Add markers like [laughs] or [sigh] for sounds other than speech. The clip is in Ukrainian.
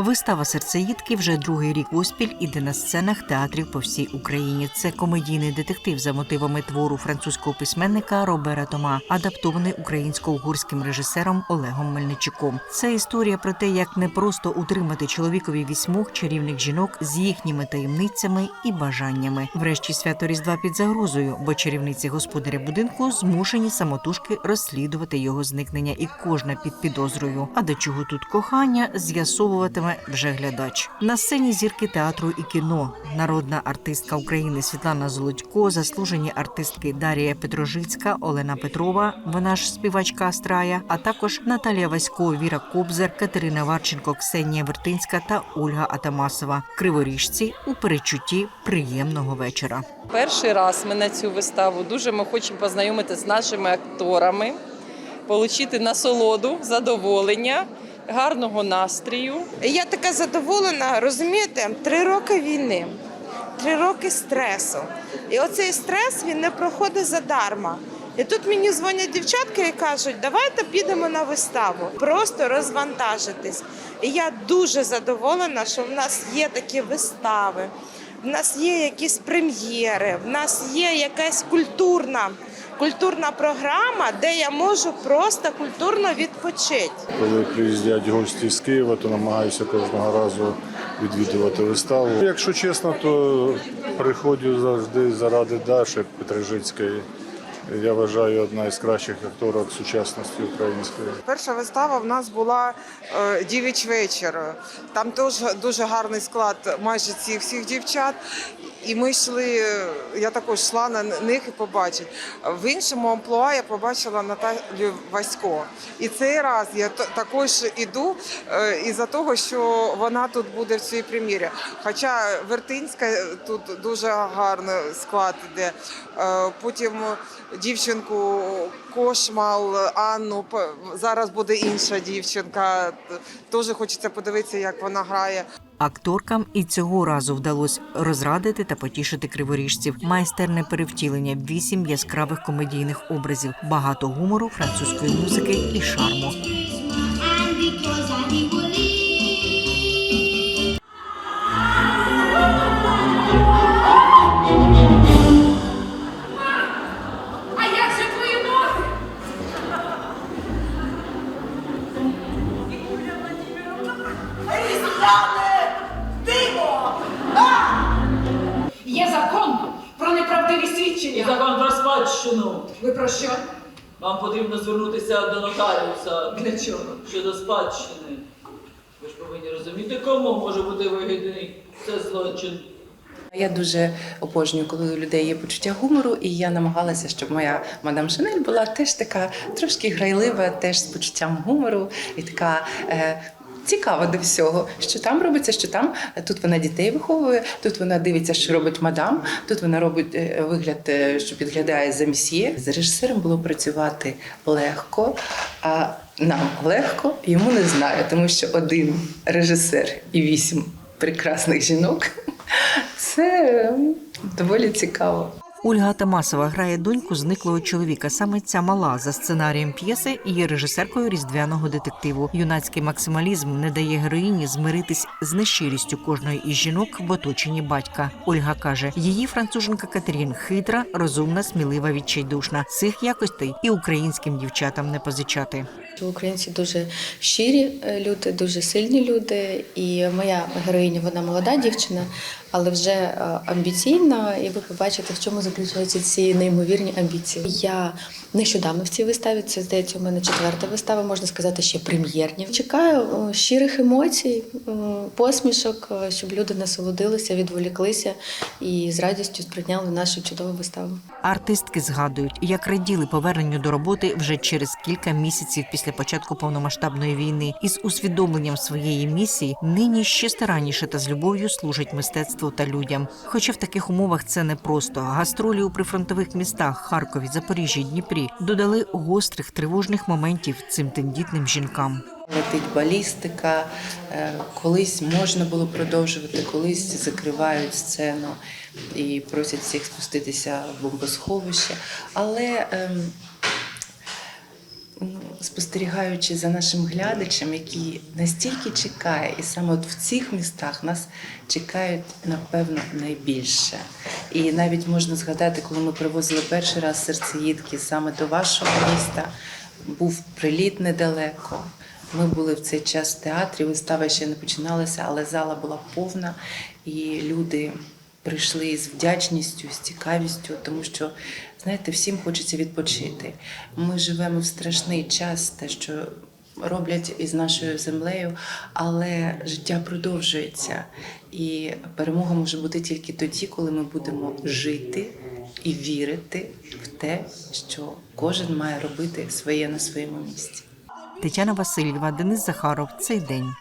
Вистава серцеїдки вже другий рік поспіль іде на сценах театрів по всій Україні. Це комедійний детектив за мотивами твору французького письменника Робера Тома, адаптований українсько-угорським режисером Олегом Мельничуком. Це історія про те, як не просто утримати чоловікові вісьмох чарівних жінок з їхніми таємницями і бажаннями. Врешті свято Різдва під загрозою, бо чарівниці господаря будинку змушені самотужки розслідувати його зникнення, і кожна під підозрою. А до чого тут кохання з'ясовуватиме вже глядач. На сцені зірки театру і кіно, народна артистка України Світлана Золотько, заслужені артистки Дарія Петрожицька, Олена Петрова, вона ж співачка Астрая, а також Наталія Васько, Віра Кобзар, Катерина Варченко, Ксенія Вертинська та Ольга Атамасова. Криворіжці у перечутті приємного вечора. Перший раз ми на цю виставу дуже ми хочемо познайомити з нашими акторами, отримати насолоду, задоволення, гарного настрію. Я така задоволена, розумієте, три роки війни, три роки стресу. І оцей стрес він не проходить задарма. І тут мені дзвонять дівчатки і кажуть, давайте підемо на виставу, просто розвантажитись. І я дуже задоволена, що в нас є такі вистави, в нас є якісь прем'єри, в нас є якась культурна, культурна програма, де я можу просто культурно відпочити. Коли приїздять гості з Києва, то намагаюся кожного разу відвідувати виставу. Якщо чесно, то приходжу завжди заради Даші Петрижицької. Я вважаю одна із кращих акторок сучасності української. Перша вистава в нас була е, дівіч вечір. Там теж дуже гарний склад майже цих всіх дівчат. І ми йшли, я також йшла на них і побачити. В іншому амплуа я побачила Наталію Васько. І цей раз я також іду е, із-за того, що вона тут буде в цій прем'єрі. Хоча Вертинська тут дуже гарний склад іде. Е, Потім дівчинку Кошмал, Анну. Зараз буде інша дівчинка. Теж хочеться подивитися, як вона грає. Акторкам і цього разу вдалося розрадити та потішити криворіжців. Майстерне перевтілення, вісім яскравих комедійних образів, багато гумору, французької музики і шарму. and неправдиві І свідчення. закон про спадщину. Ви про що? Вам потрібно звернутися до нотаріуса Для чого? щодо спадщини. Ви ж повинні розуміти, кому може бути вигідний це злочин. Я дуже обожнюю, коли у людей є почуття гумору, і я намагалася, щоб моя мадам Шанель була теж така трошки грайлива, теж з почуттям гумору і така. Е, Цікава до всього, що там робиться, що там тут вона дітей виховує, тут вона дивиться, що робить мадам, тут вона робить е, вигляд, е, що підглядає за мсьє. З режисером було працювати легко, а нам легко, йому не знаю, тому що один режисер і вісім прекрасних жінок [laughs] це доволі цікаво. Ольга Тамасова грає доньку зниклого чоловіка. Саме ця мала за сценарієм п'єси і є режисеркою різдвяного детективу. Юнацький максималізм не дає героїні змиритись з нещирістю кожної із жінок в оточенні батька. Ольга каже, її француженка Катерін хитра, розумна, смілива, відчайдушна. Цих якостей і українським дівчатам не позичати. Українці дуже щирі е, люди, дуже сильні люди. І моя героїня вона молода дівчина, але вже е, амбіційна. І ви побачите, в чому заключаються ці неймовірні амбіції. Я нещодавно в цій виставі. Це здається, у мене четверта вистава, можна сказати, ще прем'єрні. Чекаю е, щирих емоцій, е, посмішок, щоб люди насолодилися, відволіклися і з радістю сприйняли нашу чудову виставу. Артистки згадують, як раділи поверненню до роботи вже через кілька місяців після початку повномасштабної війни, і з усвідомленням своєї місії нині ще старанніше та з любов'ю служать мистецтву та людям. Хоча в таких умовах це не просто гастролі у прифронтових містах Харкові, Запоріжжі, Дніпрі додали гострих тривожних моментів цим тендітним жінкам. Летить балістика, е, колись можна було продовжувати, колись закривають сцену і просять всіх спуститися в бомбосховище. Але ем, спостерігаючи за нашим глядачем, який настільки чекає, і саме от в цих містах нас чекають, напевно, найбільше. І навіть можна згадати, коли ми привозили перший раз серцеїдки саме до вашого міста, був приліт недалеко. Ми були в цей час в театрі, вистава ще не починалася, але зала була повна, і люди прийшли з вдячністю, з цікавістю, тому що, знаєте, всім хочеться відпочити. Ми живемо в страшний час, те, що роблять із нашою землею, але життя продовжується. І перемога може бути тільки тоді, коли ми будемо жити і вірити в те, що кожен має робити своє на своєму місці. Тетяна Васильєва, Денис Захаров. Цей день.